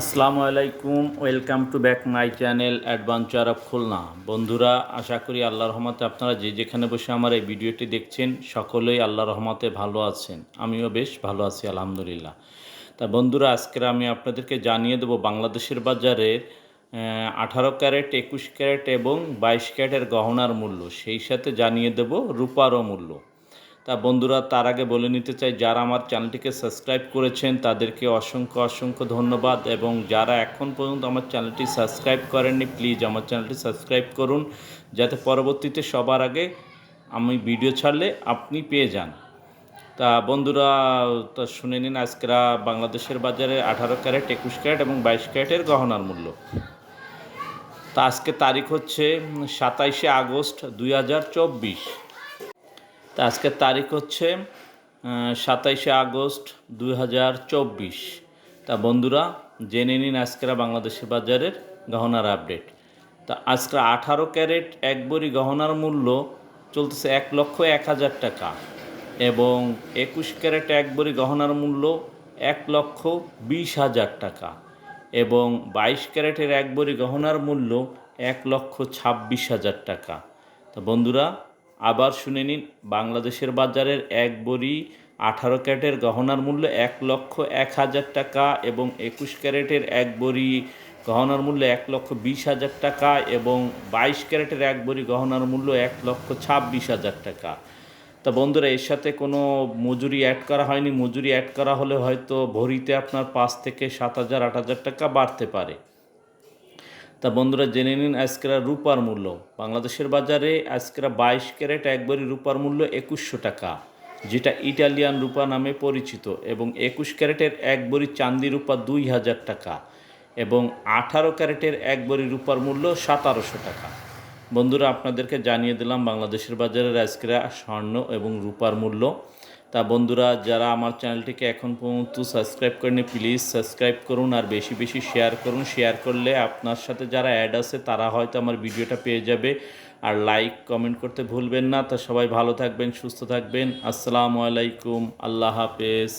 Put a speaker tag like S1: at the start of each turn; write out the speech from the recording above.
S1: আসসালামু আলাইকুম, welcome to back my channel adventure of Khulna. বন্ধুরা, আশা করি আল্লাহ রহমতে আপনারা যে যেখানে বসে আমার এই ভিডিওটি দেখছেন, সকলেই আল্লাহ রহমতে ভালো আছেন। আমিও বেশ ভালো আছি, আলহামদুলিল্লাহ। তা বন্ধুরা, আজকের আমি আপনাদেরকে জানিয়ে দেবো বাংলাদেশের বাজারে আঠারো ক্যারেট, একুশ ক্যারেট এবং বাইশ ক্যারেটের গহনার মূল্য। সেই সাথে জানিয়ে দেব রূপারও মূল্য। তা বন্ধুরা, তার আগে বলে নিতে চাই, যারা আমার চ্যানেলটিকে সাবস্ক্রাইব করেছেন, তাদেরকে অসংখ্য অসংখ্য ধন্যবাদ। এবং যারা এখন পর্যন্ত আমার চ্যানেলটি সাবস্ক্রাইব করেননি, প্লিজ আমার চ্যানেলটি সাবস্ক্রাইব করুন, যাতে পরবর্তীতে সবার আগে আমি ভিডিও ছাড়লে আপনি পেয়ে যান। তা বন্ধুরা, তা শুনে নিন আজকেরা বাংলাদেশের বাজারে আঠারো ক্যারেট, একুশ ক্যারেট এবং বাইশ ক্যারেটের গহনার মূল্য। তা আজকে তারিখ হচ্ছে সাতাইশে আগস্ট দুই হাজার চব্বিশ। তা আজকের তারিখ হচ্ছে সাতাইশে আগস্ট দুই হাজার চব্বিশ। তা বন্ধুরা, জেনে নিন আজকেরা বাংলাদেশের বাজারের গহনার আপডেট। তা আজকে আঠারো ক্যারেট এক বড়ি গহনার মূল্য চলতেছে এক লক্ষ এক হাজার টাকা এবং একুশ ক্যারেট এক বড়ি গহনার মূল্য এক লক্ষ বিশ হাজার টাকা এবং বাইশ ক্যারেটের এক বড়ি গহনার মূল্য এক লক্ষ ছাব্বিশ হাজার টাকা। তা বন্ধুরা আবার শুনে নিন, বাংলাদেশের বাজারের এক বড়ি আঠারো ক্যারেটের গহনার মূল্য এক লক্ষ এক হাজার টাকা এবং একুশ ক্যারেটের এক বড়ি গহনার মূল্য এক লক্ষ বিশ হাজার টাকা এবং বাইশ ক্যারেটের এক বড়ি গহনার মূল্য এক লক্ষ ছাব্বিশ হাজার টাকা। তা বন্ধুরা, এর সাথে কোনো মজুরি অ্যাড করা হয়নি। মজুরি অ্যাড করা হলে হয়তো ভরিতে আপনার পাঁচ থেকে সাত হাজার, আট হাজার টাকা বাড়তে পারে। তা বন্ধুরা জেনে নিন আজকেরা রূপার মূল্য। বাংলাদেশের বাজারে আজকেরা বাইশ ক্যারেট একবারই রূপার মূল্য একুশশো টাকা, যেটা ইটালিয়ান রূপা নামে পরিচিত এবং একুশ ক্যারেটের এক বড়ি চান্দি রূপা দুই হাজার টাকা এবং আঠারো ক্যারেটের এক বড়ি রূপার মূল্য সতেরোশো টাকা। বন্ধুরা, আপনাদেরকে জানিয়ে দিলাম বাংলাদেশের বাজারের আজকেরা স্বর্ণ এবং রূপার মূল্য। তা বন্ধুরা, যারা আমার চ্যানেলটিকে এখন পর্যন্ত সাবস্ক্রাইব করেনি প্লিজ সাবস্ক্রাইব করুন আর বেশি বেশি শেয়ার করুন। শেয়ার করলে আপনার সাথে যারা অ্যাড আছে, তারা হয়তো আমার ভিডিওটা পেয়ে যাবে। আর লাইক কমেন্ট করতে ভুলবেন না। তা সবাই ভালো থাকবেন, সুস্থ থাকবেন। আসসালামু আলাইকুম। আল্লাহ হাফেজ।